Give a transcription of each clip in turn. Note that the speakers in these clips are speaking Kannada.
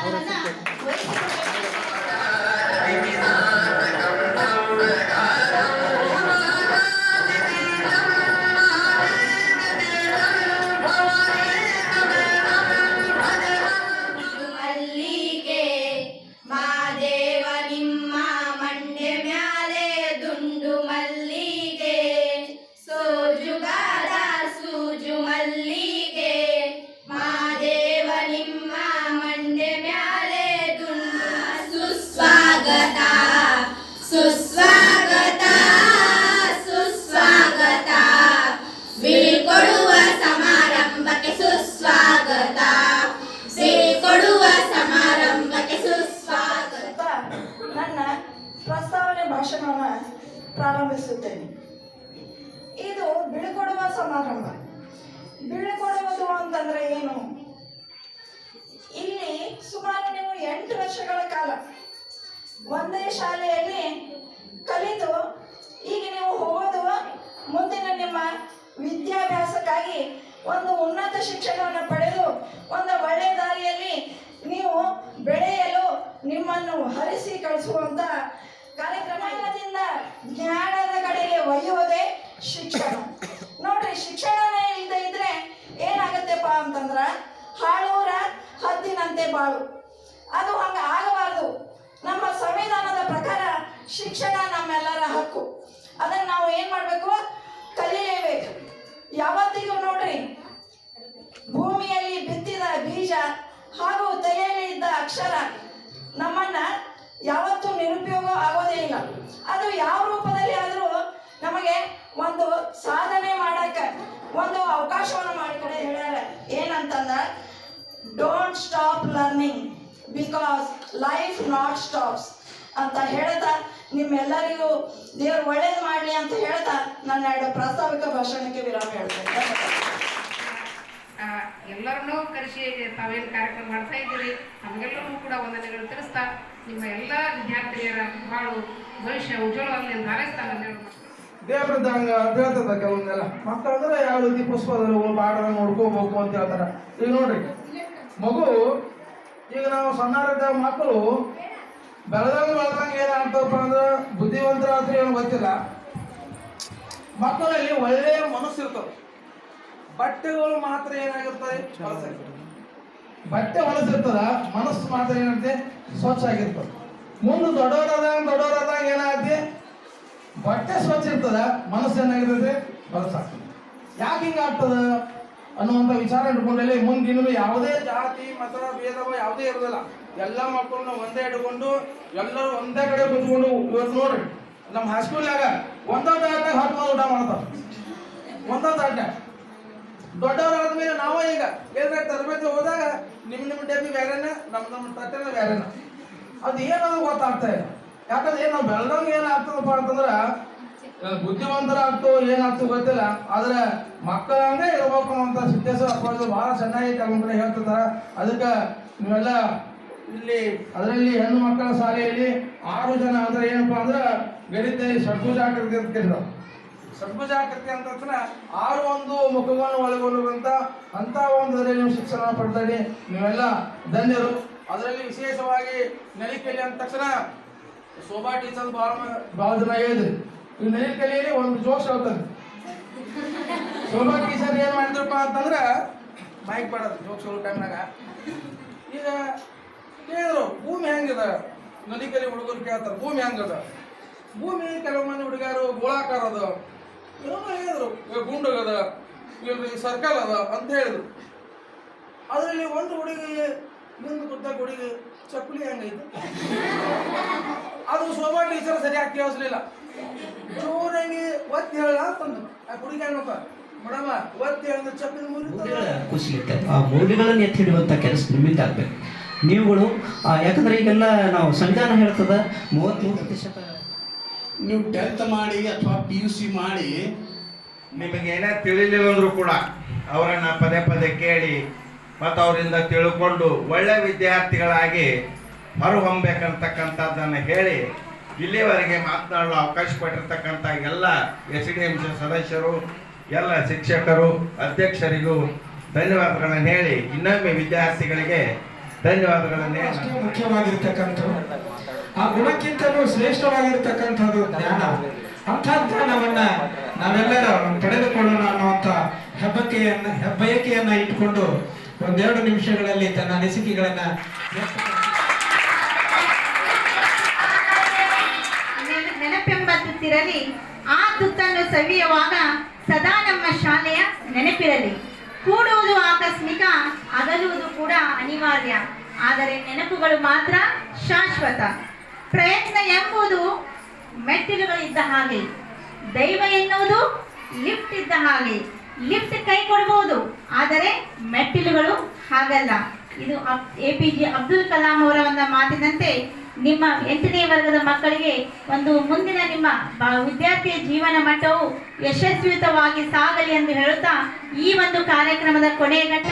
回去不回 ಸಮಾರಂಭ ಬೀಳ್ಕೊಡುವುದು ಅಂತಂದ್ರೆ ಏನು? ಇಲ್ಲಿ ಸುಮಾರು ನೀವು ಎಂಟು ವರ್ಷಗಳ ಕಾಲ ಒಂದೇ ಶಾಲೆಯಲ್ಲಿ ಕಲಿತು, ಈಗ ನೀವು ಹೋಗೋದು ಮುಂದಿನ ನಿಮ್ಮ ವಿದ್ಯಾಭ್ಯಾಸಕ್ಕಾಗಿ ಒಂದು ಉನ್ನತ ಶಿಕ್ಷಣವನ್ನು ಪಡೆದು ಒಂದು ಒಳ್ಳೆಯ ದಾರಿಯಲ್ಲಿ ನೀವು ಬೆಳೆಯಲು ನಿಮ್ಮನ್ನು ಹರಿಸಿ ಕಳಿಸುವಂತ ಬಾಳು. ಅದು ಹಂಗೆ ಆಗಬಾರದು. ನಮ್ಮ ಸಂವಿಧಾನದ ಪ್ರಕಾರ ಶಿಕ್ಷಣ ನಮ್ಮೆಲ್ಲರ ಹಕ್ಕು. ಅದನ್ನ ನಾವು ಏನ್ ಮಾಡ್ಬೇಕು? ಕಲಿಯಲೇಬೇಕು. ಯಾವತ್ತಿಗೂ ನೋಡ್ರಿ, ಭೂಮಿಯಲ್ಲಿ ಬಿತ್ತಿದ ಬೀಜ ಹಾಗೂ ತಲೆಯಲ್ಲಿ ಇದ್ದ ಅಕ್ಷರ ನಮ್ಮನ್ನ ಯಾವತ್ತೂ ನಿರುಪಯೋಗ ಆಗೋದೇ ಇಲ್ಲ. ಅದು ಯಾವ ರೂಪದಲ್ಲಿ ಆದರೂ ನಮಗೆ ಒಂದು ಸಾಧನೆ ಮಾಡಕ್ಕೆ, ಒಂದು ಅವಕಾಶವನ್ನು ಮಾಡಿಕೊಡೆ ಹೇಳ್ಯಾರ. ಏನಂತಂದ don't stop learning because life not stops ಅಂತ ಹೇಳ್ತಾ ನಿಮ್ಮೆಲ್ಲರಿಗೂ ದೇವ್ರು ಒಳ್ಳೇದು ಮಾಡಲಿ ಅಂತ ಹೇಳ್ತಾ ನನ್ನ ಎರಡು ಪ್ರಾಸ್ತಾವಿಕ ಭಾಷಣಕ್ಕೆ ವಿರಾಮ ಹೇಳ್ತೇನೆ. ಎಲ್ಲರನ್ನೂ ಕರೆಸಿ ತಾವೇನು ಕಾರ್ಯಕ್ರಮ ಮಾಡ್ತಾ ಇದ್ದೀರಿ? ನಮಗೆಲ್ಲರೂ ಕೂಡ ವಂದನೆಗಳು ತಿಳಿಸ್ತಾ ನಿಮ್ಮ ಎಲ್ಲ ವಿದ್ಯಾರ್ಥಿನಿಯರ ಬಾಳು ಭವಿಷ್ಯ ಉಜ್ವಲವಾಗಲಿ ಅಂತ ಹಾರೈಸ್ತಾ ನನ್ನ ಎರಡು ಮಾತು. ದೇವ್ರದ್ದು ಹಂಗ ಅಂತ ಹೇಳ್ತದ ಕೆಲವೊಂದೆಲ್ಲ. ಮಕ್ಕಳಂದ್ರೆ ಯಾವ ರೀತಿ ಪುಷ್ಪದಲ್ಲಿ ಬಾಡ ನೋಡ್ಕೋಬೇಕು ಅಂತ ಹೇಳ್ತಾರೆ. ಈಗ ನೋಡ್ರಿ ಮಗು, ಈಗ ನಾವು ಸಣ್ಣವರಿದ್ದಾಗ ಮಕ್ಕಳು ಬೆಳೆದಂಗ ಬೆಳೆದಂಗೆ ಏನಾಗ್ತದಪ್ಪ ಅಂದ್ರೆ ಬುದ್ಧಿವಂತರಾದ್ರೆ ಏನು ಗೊತ್ತಿಲ್ಲ. ಮಕ್ಕಳಲ್ಲಿ ಒಳ್ಳೆಯ ಮನಸ್ಸು ಇರ್ತವೆ ಬಟ್ಟೆಗಳು ಮಾತ್ರ ಏನಾಗಿರ್ತವೆ. ಬಟ್ಟೆ ಹೊಲಸಿರ್ತದ ಮನಸ್ಸು ಮಾತ್ರ ಏನಾಗುತ್ತೆ? ಸ್ವಚ್ಛ ಆಗಿರ್ತದೆ. ಮುಂದೆ ದೊಡ್ಡವರಾದಾಗ ದೊಡ್ಡವರಾದಾಗ ಏನಾಗುತ್ತೆ? ಬಟ್ಟೆ ಸ್ವಚ್ಛ ಇರ್ತದ, ಮನಸ್ಸು ಏನಾಗಿರ್ತದೆ? ಹೊಲಸಾಗ್ತದೆ. ಯಾಕೆ ಹಿಂಗಾಗ್ತದ ಅನ್ನುವಂಥ ವಿಚಾರ ಇಟ್ಕೊಂಡಲ್ಲಿ ಮುಂದಿನ ಯಾವುದೇ ಜಾತಿ, ಮತ, ಭೇದವ ಯಾವುದೇ ಇರೋದಿಲ್ಲ ಎಲ್ಲ ಮಕ್ಕಳನ್ನ ಒಂದೇ ಇಟ್ಕೊಂಡು ಎಲ್ಲರೂ ಒಂದೇ ಕಡೆ ಕುತ್ಕೊಂಡು ಇವತ್ತು ನೋಡ್ರಿ, ನಮ್ಮ ಹೈಸ್ಕೂಲ್ನಾಗ ಒಂದೊಂದು ಆಟ ಹತ್ತು ಊಟ ಮಾಡ್ತಾರ. ಒಂದೋ ತಾಟ್ನಾಗ ದೊಡ್ಡವರಾದ್ಮೇಲೆ ನಾವೇ ಈಗ ಏನಾರ ತರಬೇತಿ ಹೋದಾಗ ನಿಮ್ಮ ನಿಮ್ಮ ಡಬ್ಬಿ ಬೇರೆನ ನಮ್ಮ ನಮ್ಮ ತಟ್ಟೆನ ಬೇರೆನ. ಅದು ಏನದು ಗೊತ್ತಾಗ್ತಾ ಇಲ್ಲ. ಯಾಕಂದ್ರೆ ಏನು ನಾವು ಬೆಳೆದಂಗೆ ಏನಾಗ್ತದಪ್ಪ ಅಂತಂದ್ರೆ ಬುದ್ಧಿವಂತರಾಗ್ತು ಏನಾಗ್ತೋ ಗೊತ್ತಿಲ್ಲ, ಆದ್ರೆ ಮಕ್ಕಳಂಗೆ ಇರ್ಬೇಕು ಅಂತ ಸಿದ್ದೇಶ್ವರ ಅಪ್ಪಾಜಿ ಬಹಳ ಚೆನ್ನಾಗಿ ತಗೊಂಡ್ರೆ ಕಡೆ ಹೇಳ್ತಿರ್ತಾರ. ಅದಕ್ಕೆ ನೀವೆಲ್ಲ ಇಲ್ಲಿ, ಅದರಲ್ಲಿ ಹೆಣ್ಣು ಮಕ್ಕಳ ಶಾಲೆಯಲ್ಲಿ ಆರು ಜನ ಅಂದ್ರೆ ಏನಪ್ಪಾ ಅಂದ್ರೆ ಗಣಿತ ಷಡ್ಭುಜಾಕೃತಿ ಅಂತ ಕೇಳಿದ್ರು. ಷಡ್ಭುಜಾಕೃತಿ ಅಂತ ತಕ್ಷಣ ಆರು ಒಂದು ಮುಖವನ್ನು ಒಳಗೊಂಡಿರುವಂತ ಅಂತ ಒಂದು ಅದರಲ್ಲಿ ನೀವು ಶಿಕ್ಷಣ ಪಡ್ತೀರಿ ನೀವೆಲ್ಲ ಧನ್ಯರು. ಅದರಲ್ಲಿ ವಿಶೇಷವಾಗಿ ನೆಲಿಕೆಯಲ್ಲಿ ಅಂದ ತಕ್ಷಣ ಶೋಭಾ ಟೀಚರ್ ಬಹಳ ಬಹಳ ಜನ ಹೇಳಿದ್ರಿ. ಈ ತಲೆಯಲ್ಲಿ ಒಂದು ಜೋಶ್ ಹೇಳ್ತಾರೆ ಶೋಭಾ ಟೀಚರ್ ಏನು ಮಾಡಿದ್ರಪ್ಪ ಅಂತಂದ್ರೆ ಮೈಕ್ ಮಾಡೋದು ಜೋಕ್ಸ್ ಹೋಗೋ ಟೈಮ್ನಾಗ ಈಗ ಕೇಳಿದ್ರು ಭೂಮಿ ಹೆಂಗದ? ನದಿಕಲಿ ಹುಡುಗರು ಕೇಳ್ತಾರೆ, ಭೂಮಿ ಹೆಂಗದ? ಭೂಮಿ ಕೆಲವು ಮಂದಿ ಹುಡುಗರು ಗೋಳಾಕಾರ ಅದ. ಏನೋ ಹೇಳಿದ್ರು ಗುಂಡಗದ ಇಲ್ರಿ ಸರ್ಕಲ್ ಅದ ಅಂತ ಹೇಳಿದ್ರು. ಅದರಲ್ಲಿ ಒಂದು ಹುಡುಗಿ ಮುಂದೆ ಗುದ್ದ ಹುಡುಗಿ ಚಪ್ಪಲಿ ಹೆಂಗೈತೆ? ಅದು ಸೋಮಾ ಟೀಚರ್ ಸರಿಯಾಗಿ ಕೇಳಿಸ್ಲಿಲ್ಲ. ಜೋರಾಗಿ ಒತ್ತಿ ಹೇಳ ಅಂತಂದು ಆ ಹುಡುಗಿ ಮೇಡಮ ಒತ್ತಿ ಕುಸಿಯುತ್ತೆ ಆ ಮೌಲ್ಯಗಳನ್ನು ಎತ್ತಿ ಹಿಡಿಯುವಂಥ ಕೆಲಸ ನಿಮ್ಮಿಂದ ಆಗ್ಬೇಕು. ನೀವುಗಳು ಆ, ಯಾಕಂದ್ರೆ ಈಗೆಲ್ಲ ನಾವು ಸಂವಿಧಾನ ಹೇಳ್ತದ ಮೂವತ್ತ್ಮೂರು ಪ್ರತಿಶತ ನೀವು ಟೆಂತ್ ಮಾಡಿ ಅಥವಾ ಪಿ ಯು ಸಿ ಮಾಡಿ ನಿಮಗೆ ಏನೇ ತಿಳಿಲಿಲ್ಲ ಅಂದ್ರೂ ಕೂಡ ಅವರನ್ನ ಪದೇ ಪದೇ ಕೇಳಿ ಮತ್ತು ಅವರಿಂದ ತಿಳ್ಕೊಂಡು ಒಳ್ಳೆ ವಿದ್ಯಾರ್ಥಿಗಳಾಗಿ ಹೊರಹೊಮ್ಮಬೇಕಂತಕ್ಕಂಥದ್ದನ್ನು ಹೇಳಿ ಇಲ್ಲಿವರೆಗೆ ಮಾತನಾಡಲು ಅವಕಾಶ ಕೊಟ್ಟಿರ್ತಕ್ಕಂಥ ಎಲ್ಲ ಎಸ್ ಡಿ ಎಂ ಸಿ ಸದಸ್ಯರು, ಎಲ್ಲ ಶಿಕ್ಷಕರು, ಅಧ್ಯಕ್ಷರಿಗೂ ಧನ್ಯವಾದಗಳನ್ನು ಹೇಳಿ, ಇನ್ನೊಮ್ಮೆ ವಿದ್ಯಾರ್ಥಿಗಳಿಗೆ ಧನ್ಯವಾದಗಳನ್ನು ಅಷ್ಟೇ ಮುಖ್ಯವಾಗಿರ್ತಕ್ಕಂಥದ್ದು. ಆ ಗುಣಕ್ಕಿಂತಲೂ ಶ್ರೇಷ್ಠವಾಗಿರ್ತಕ್ಕಂಥದ್ದು ಜ್ಞಾನ. ಅಂಥ ಜ್ಞಾನವನ್ನ ನಾವೆಲ್ಲರೂ ಪಡೆದುಕೊಳ್ಳೋಣ ಅನ್ನುವಂಥ ಹೆಬ್ಬಕೆಯನ್ನ ಹೆಬ್ಬಯಕೆಯನ್ನ ಇಟ್ಕೊಂಡು ಒಂದೆರಡು ನಿಮಿಷಗಳಲ್ಲಿ ತನ್ನ ಅನಿಸಿಕೆಗಳನ್ನ ನೆನಪೆಂಬತ್ತಿರಲಿ ಆ ತುತ್ತನ್ನು ಸವಿಯುವಾಗ ಸದಾ ನಮ್ಮ ಶಾಲೆಯ ನೆನಪಿರಲಿ. ಕೂಡುವುದು ಆಕಸ್ಮಿಕ, ಅಗಲುವುದು ಕೂಡ ಅನಿವಾರ್ಯ. ಆದರೆ ನೆನಪುಗಳು ಮಾತ್ರ ಶಾಶ್ವತ. ಪ್ರಯತ್ನ ಎಂಬುದು ಮೆಟ್ಟಿಲುಗಳಿದ್ದ ಹಾಗೆ. ದೈವ ಎನ್ನುವುದು ಲಿಫ್ಟ್ ಇದ್ದ ಹಾಗೆ. ಲಿಫ್ಟ್ ಕೈ ಕೊಡಬಹುದು ಆದರೆ ಮೆಟ್ಟಿಲುಗಳು ಹಾಗಲ್ಲ. ಇದು A P J Abdul Kalam ಅವರ ಒಂದು ಮಾತಿನಂತೆ ನಿಮ್ಮ ಎಂಟನೇ ವರ್ಗದ ಮಕ್ಕಳಿಗೆ ಒಂದು ಮುಂದಿನ ನಿಮ್ಮ ವಿದ್ಯಾರ್ಥಿಯ ಜೀವನ ಮಟ್ಟವು ಯಶಸ್ವಿಯುತವಾಗಿ ಸಾಗಲಿ ಎಂದು ಹೇಳುತ್ತಾ ಈ ಒಂದು ಕಾರ್ಯಕ್ರಮದ ಕೊನೆಯ ಘಟ್ಟ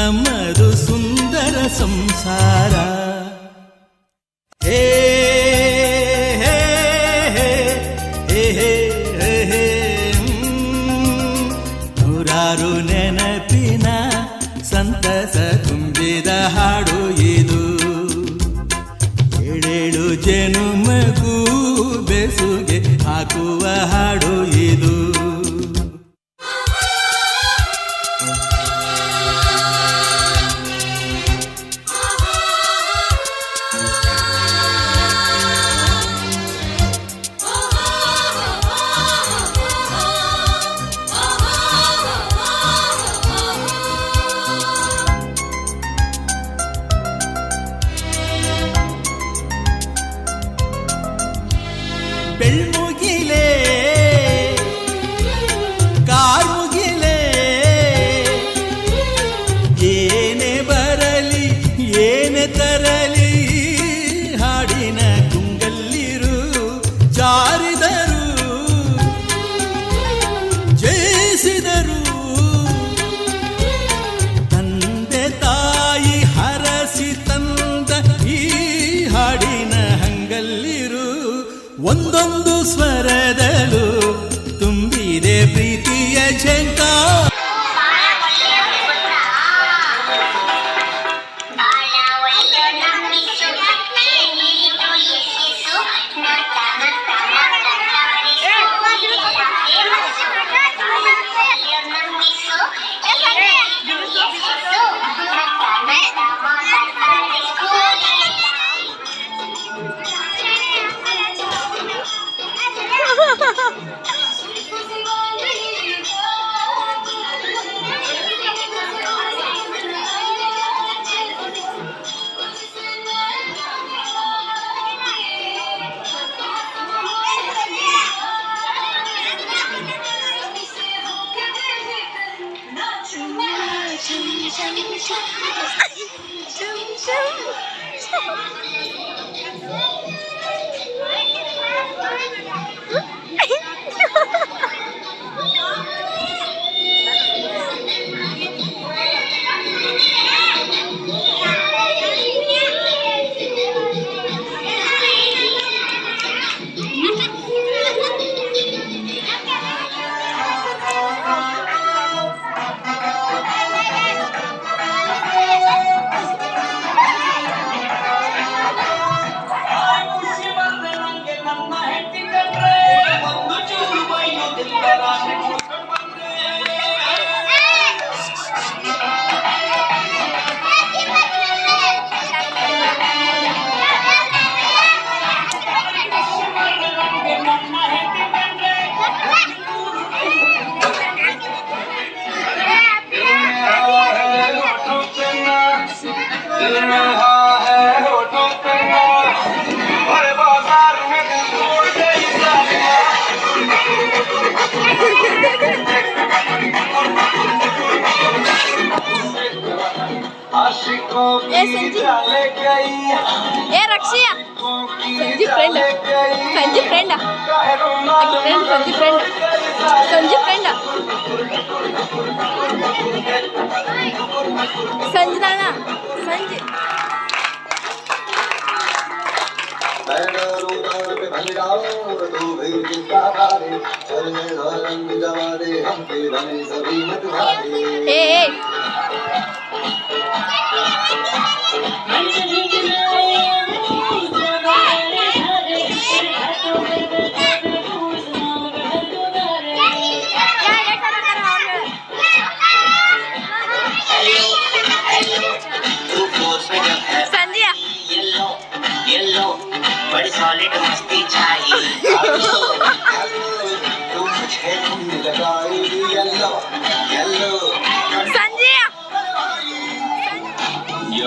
ನಮ್ಮದು ಸುಂದರ ಸಂಸಾರ Shum, shum, shum. ए रक्षिया। Sanjeev friend Sanjeev friend friend Sanjeev friend Sanjeev friend Sanjana Sanjeev A. I'm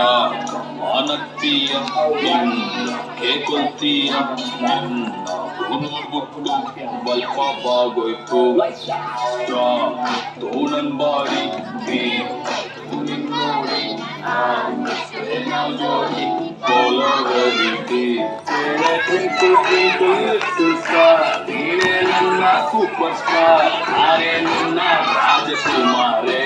ஆனத்தியா ஆனத்திய கேகுத்திய உணர்வுட்டு வல்பா பாகோய்த்து தா தோணன் பாரி தீ துணிந்தோடி சேனா ஜோடி போலவரிதி நீரே நன்ன சூப்பர் ஸ்டார் நாரே நன்ன ராஜகுமாரே